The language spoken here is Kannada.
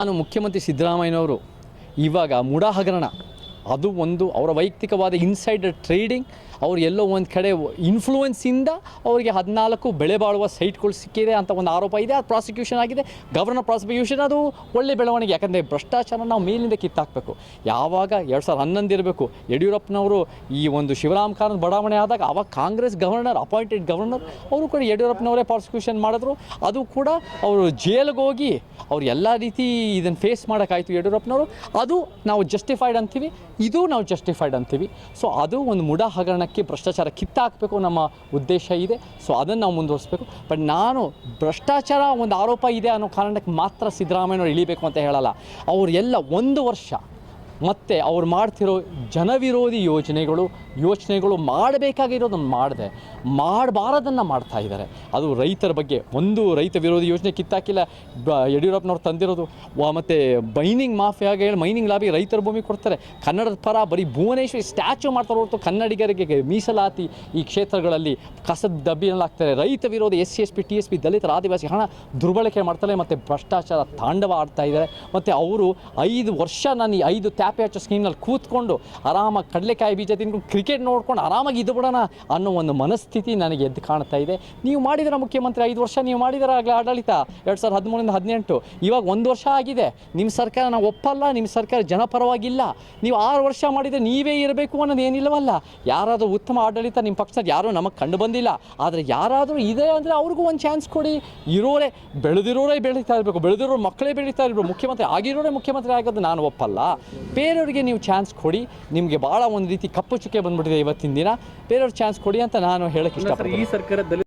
ನಾನು ಮುಖ್ಯಮಂತ್ರಿ ಸಿದ್ದರಾಮಯ್ಯನವರು ಇವಾಗ ಮೂಡಾ ಹಗರಣ. ಅದು ಒಂದು ಅವರ ವೈಯಕ್ತಿಕವಾದ ಇನ್ಸೈಡರ್ ಟ್ರೇಡಿಂಗ್ ಅವ್ರು ಎಲ್ಲೋ ಒಂದು ಕಡೆ ಇನ್ಫ್ಲೂಯೆನ್ಸಿಂದ ಅವರಿಗೆ ಹದಿನಾಲ್ಕು ಬೆಳೆ ಬಾಳುವ ಸೈಟ್ಗಳು ಸಿಕ್ಕಿದೆ ಅಂತ ಒಂದು ಆರೋಪ ಇದೆ. ಅದು ಪ್ರಾಸಿಕ್ಯೂಷನ್ ಆಗಿದೆ. ಗವರ್ನರ್ ಪ್ರಾಸಿಕ್ಯೂಷನ್ ಅದು ಒಳ್ಳೆ ಬೆಳವಣಿಗೆ. ಯಾಕಂದರೆ ಭ್ರಷ್ಟಾಚಾರ ನಾವು ಮೇಲಿಂದ ಕಿತ್ತಾಕಬೇಕು. ಯಾವಾಗ ಎರಡು ಸಾವಿರದ ಹನ್ನೊಂದು ಇರಬೇಕು, ಯಡಿಯೂರಪ್ಪನವರು ಈ ಒಂದು ಶಿವರಾಮ್ ಕಾರಂತ್ ಬಡಾವಣೆ ಆದಾಗ ಅವಾಗ ಕಾಂಗ್ರೆಸ್ ಗವರ್ನರ್ ಅಪಾಯಿಂಟೆಡ್ ಗವರ್ನರ್ ಅವರು ಕೂಡ ಯಡಿಯೂರಪ್ಪನವರೇ ಪ್ರಾಸಿಕ್ಯೂಷನ್ ಮಾಡಿದ್ರು. ಅದು ಕೂಡ ಅವರು ಜೈಲಿಗೆ ಹೋಗಿ ಅವ್ರು ಎಲ್ಲ ರೀತಿ ಇದನ್ನು ಫೇಸ್ ಮಾಡೋಕ್ಕಾಯ್ತು ಯಡಿಯೂರಪ್ಪನವರು. ಅದು ನಾವು ಜಸ್ಟಿಫೈಡ್ ಅಂತೀವಿ. ಇದು ನಾವು ಜಸ್ಟಿಫೈಡ್ ಅಂತೀವಿ. ಸೊ ಅದು ಒಂದು ಮುಡಾ ಹಗರಣಕ್ಕೆ ಭ್ರಷ್ಟಾಚಾರ ಕಿತ್ತಾಕಬೇಕು ನಮ್ಮ ಉದ್ದೇಶ ಇದೆ. ಸೊ ಅದನ್ನು ನಾವು ಮುಂದುವರಿಸ್ಬೇಕು. ಬಟ್ ನಾನು ಭ್ರಷ್ಟಾಚಾರ ಒಂದು ಆರೋಪ ಇದೆ ಅನ್ನೋ ಕಾರಣಕ್ಕೆ ಮಾತ್ರ ಸಿದ್ದರಾಮಯ್ಯನವರು ಇಳಿಬೇಕು ಅಂತ ಹೇಳಲ್ಲ. ಎಲ್ಲ ಒಂದು ವರ್ಷ ಮತ್ತು ಅವ್ರು ಮಾಡ್ತಿರೋ ಜನವಿರೋಧಿ ಯೋಜನೆಗಳು ಯೋಚನೆಗಳು ಮಾಡಬೇಕಾಗಿರೋದನ್ನು ಮಾಡದೆ. ಮಾಡಬಾರದನ್ನು ಮಾಡ್ತಾ ಇದ್ದಾರೆ ಅದು ರೈತರ ಬಗ್ಗೆ ಒಂದು ರೈತ ವಿರೋಧಿ ಯೋಜನೆ ಕಿತ್ತಾಕಿಲ್ಲ. ಬ, ಯಡಿಯೂರಪ್ಪನವ್ರು ತಂದಿರೋದು. ಮತ್ತು ಮೈನಿಂಗ್ ಮಾಫಿಯಾಗ ಹೇಳಿ ಮೈನಿಂಗ್ ಲಾಬಿ ರೈತರ ಭೂಮಿ ಕೊಡ್ತಾರೆ. ಕನ್ನಡದ ಪರ ಬರೀ ಭುವನೇಶ್ವರಿ ಸ್ಟ್ಯಾಚು ಮಾಡ್ತಾರೆ ಹೊರತು ಕನ್ನಡಿಗರಿಗೆ ಮೀಸಲಾತಿ ಈ ಕ್ಷೇತ್ರಗಳಲ್ಲಿ ಕಸದ ಡಬ್ಬಿನಲ್ಲಿ ಹಾಕ್ತಾರೆ ರೈತ ವಿರೋಧಿ S C, S P, T, S P ದಲಿತರ ಆದಿವಾಸಿ ಹಣ ದುರ್ಬಳಕೆ ಮಾಡ್ತಾರೆ ಮತ್ತು ಭ್ರಷ್ಟಾಚಾರ ತಾಂಡವ ಆಡ್ತಾ ಇದ್ದಾರೆ ಮತ್ತು ಅವರು ಐದು ವರ್ಷ ನಾನು ಈ ಐದು ಟ್ಯಾಪೆ ಹಚ್ಚೋ ಸ್ಕೀಮ್ನಲ್ಲಿ ಕೂತ್ಕೊಂಡು ಆರಾಮಾಗಿ ಕಡಲೆಕಾಯಿ ಬೀಜ ತಿನ್ಕೊಂಡು ಕ್ರಿಕೆಟ್ ನೋಡ್ಕೊಂಡು ಆರಾಮಾಗಿ ಇದು ಬಿಡೋಣ ಅನ್ನೋ ಒಂದು ಮನಸ್ಥಿತಿ ನನಗೆ ಎದ್ದು ಕಾಣ್ತಾ ಇದೆ. ನೀವು ಮಾಡಿದಿರ ಮುಖ್ಯಮಂತ್ರಿ ಐದು ವರ್ಷ, ನೀವು ಮಾಡಿದಿರ ಆಗಲೇ ಆಡಳಿತ ಎರಡು ಸಾವಿರದ ಹದಿಮೂರಿಂದ ಹದಿನೆಂಟು. ಇವಾಗ ಒಂದು ವರ್ಷ ಆಗಿದೆ. ನಿಮ್ಮ ಸರ್ಕಾರ ನಾವು ಒಪ್ಪಲ್ಲ ನಿಮ್ಮ ಸರ್ಕಾರ ಜನಪರವಾಗಿಲ್ಲ. ನೀವು ಆರು ವರ್ಷ ಮಾಡಿದರೆ ನೀವೇ ಇರಬೇಕು ಅನ್ನೋದು ಏನಿಲ್ಲವಲ್ಲ. ಯಾರಾದರೂ ಉತ್ತಮ ಆಡಳಿತ ನಿಮ್ಮ ಪಕ್ಷದ ಯಾರೂ ನಮಗೆ ಕಂಡು ಬಂದಿಲ್ಲ. ಆದರೆ ಯಾರಾದರೂ ಇದೆ ಅಂದರೆ ಅವ್ರಿಗೂ ಒಂದು ಚಾನ್ಸ್ ಕೊಡಿ. ಇರೋರೇ ಬೆಳೆದಿರೋರೇ ಬೆಳೀತಾ ಇರಬೇಕು. ಬೆಳೆದಿರೋ ಮಕ್ಕಳೇ ಬೆಳೀತಾ ಇರಬೇಕು. ಮುಖ್ಯಮಂತ್ರಿ ಆಗಿರೋರೇ ಮುಖ್ಯಮಂತ್ರಿ ಆಗೋದು ನಾನು ಒಪ್ಪಲ್ಲ. ಬೇರೆಯವರಿಗೆ ನೀವು ಚಾನ್ಸ್ ಕೊಡಿ. ನಿಮಗೆ ಭಾಳ ಒಂದು ರೀತಿ ಕಪ್ಪು ಚುಕ್ಕೆ ಬಂದ್ಬಿಟ್ಟಿದೆ ಇವತ್ತಿನ ದಿನ. ಬೇರೆಯವ್ರಿಗೆ ಚಾನ್ಸ್ ಕೊಡಿ ಅಂತ ನಾನು ಹೇಳಕ್ಕೆ ಇಷ್ಟಪಡ್ತೀನಿ ಈ ಸರ್ಕಾರ ದಲಿತ